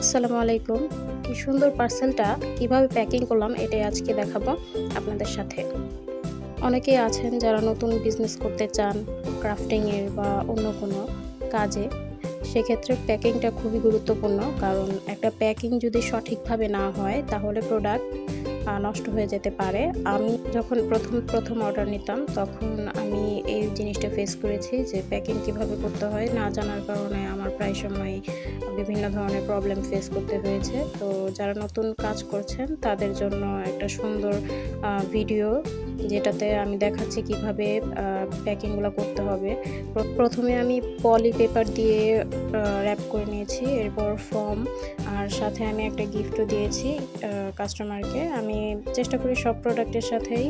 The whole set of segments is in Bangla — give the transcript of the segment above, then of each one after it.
আসসালামু আলাইকুম। কি সুন্দর পার্সেলটা, কীভাবে প্যাকিং করলাম এটাই আজকে দেখাবো আপনাদের সাথে। অনেকেই আছেন যারা নতুন বিজনেস করতে চান ক্রাফটিংয়ের বা অন্য কোনো কাজে। সেক্ষেত্রে প্যাকিংটা খুবই গুরুত্বপূর্ণ, কারণ একটা প্যাকিং যদি সঠিকভাবে না হয়, তাহলে প্রোডাক্ট নষ্ট হয়ে যেতে পারে। আমি যখন প্রথম প্রথম অর্ডার নিতাম, তখন আমি এই জিনিসটা ফেস করেছি যে প্যাকিং কীভাবে করতে হয়। না জানার কারণে আমার প্রায় সময় বিভিন্ন ধরনের প্রবলেম ফেস করতে হয়েছে। তো যারা নতুন কাজ করছেন, তাদের জন্য একটা সুন্দর ভিডিও যেটাতে আমি দেখাচ্ছি কীভাবে প্যাকিংগুলো করতে হবে। প্রথমে আমি পলি পেপার দিয়ে র্যাপ করে নিয়েছি। এরপর ফর্ম আর সাথে আমি একটা গিফটও দিয়েছি কাস্টমারকে আমি চেষ্টা করি সব প্রোডাক্টের সাথেই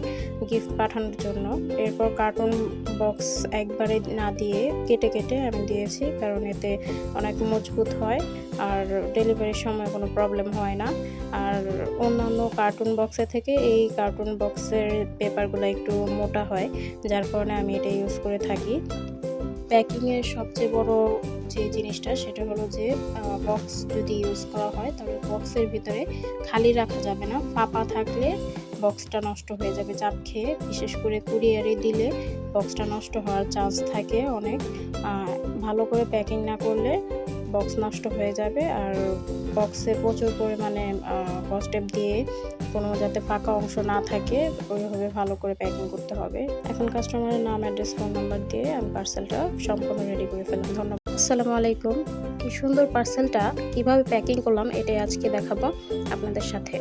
গিফট পাঠানোর জন্য। এরপর কার্টুন বক্স একবারে না দিয়ে কেটে কেটে আমি দিয়েছি, কারণ এতে অনেক মজবুত হয় আর ডেলিভারির সময় কোনো প্রবলেম হয় না। আর অন্যান্য কার্টুন বক্সের থেকে এই কার্টুন বক্সের পেপারগুলো একটু মোটা হয়, যার কারণে আমি এটা ইউজ করে থাকি। প্যাকিংয়ের সবচেয়ে বড় যে জিনিসটা সেটা হলো যে বক্স যদি ইউজ করা হয়, তাহলে বক্সের ভিতরে খালি রাখা যাবে না। ফাঁপা থাকলে বক্সটা নষ্ট হয়ে যাবে। চাপ খেয়ে বিশেষ করে কুরিয়ারে দিলে বক্সটা নষ্ট হওয়ার চান্স থাকে অনেক। ভালো করে প্যাকিং না করলে বক্স নষ্ট হয়ে যাবে। আর বক্সে প্রচুর পরিমাণে কস্টেপ দিয়ে কোনো যাতে ফাঁকা অংশ না থাকে, ওইভাবে ভালো করে প্যাকিং করতে হবে। এখন কাস্টমারের নাম অ্যাড্রেস ফোন নাম্বার দিয়ে আমি পার্সেলটা সম্পূর্ণ রেডি করে ফেললাম। ধন্যবাদ। আসসালামু আলাইকুম। কি সুন্দর পার্সেলটা, কীভাবে প্যাকিং করলাম এটাই আজকে দেখাবো আপনাদের সাথে।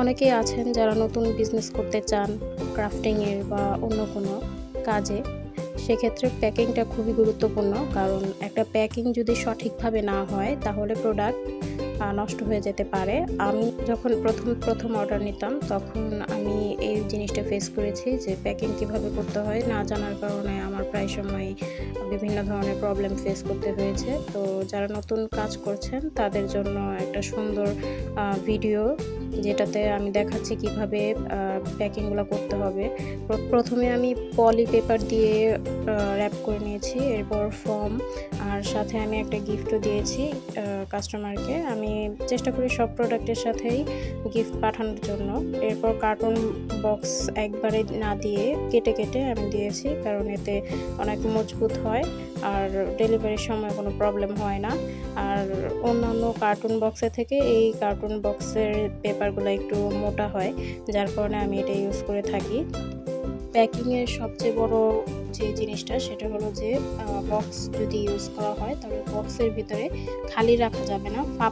অনেকেই আছেন যারা নতুন বিজনেস করতে চান ক্রাফটিংয়ের বা অন্য কোনো কাজে, সেক্ষেত্রে প্যাকিংটা খুবই গুরুত্বপূর্ণ। কারণ একটা প্যাকিং যদি সঠিকভাবে না হয়, তাহলে প্রোডাক্ট নষ্ট হয়ে যেতে পারে। আমি যখন প্রথম প্রথম অর্ডার নিতাম, তখন আমি এই জিনিসটা ফেস করেছি যে প্যাকিং কীভাবে করতে হয় না জানার কারণে আমার প্রায় সময় বিভিন্ন ধরনের প্রবলেম ফেস করতে হয়েছে। তো যারা নতুন কাজ করছেন, তাদের জন্য একটা সুন্দর ভিডিও যেটাতে আমি দেখাচ্ছি কীভাবে প্যাকিংগুলো করতে হবে। প্রথমে আমি পলি পেপার দিয়ে র্যাপ করে নিয়েছি, এরপর ফর্ম আর সাথে আমি একটা গিফটও দিয়েছি কাস্টমারকে আমি চেষ্টা করি সব প্রোডাক্টের সাথেই গিফট পাঠানোর জন্য। এরপর কার্টুন বক্স একবারে না দিয়ে কেটে কেটে আমি দিয়েছি, কারণ এতে অনেক মজবুত হয় আর ডেলিভারির সময় কোনো প্রবলেম হয় না। আর অন্যান্য কার্টুন বক্সের থেকে এই কার্টুন বক্সের পেপারগুলো একটু মোটা হয়, যার কারণে আমি এটা ইউজ করে থাকি। প্যাকিংয়ের সবচেয়ে বড় যে জিনিসটা, সেটা হলো যে বক্স যদি ইউজ করা হয়, তাহলে বক্সের ভিতরে খালি রাখা যাবে না, ফাঁপা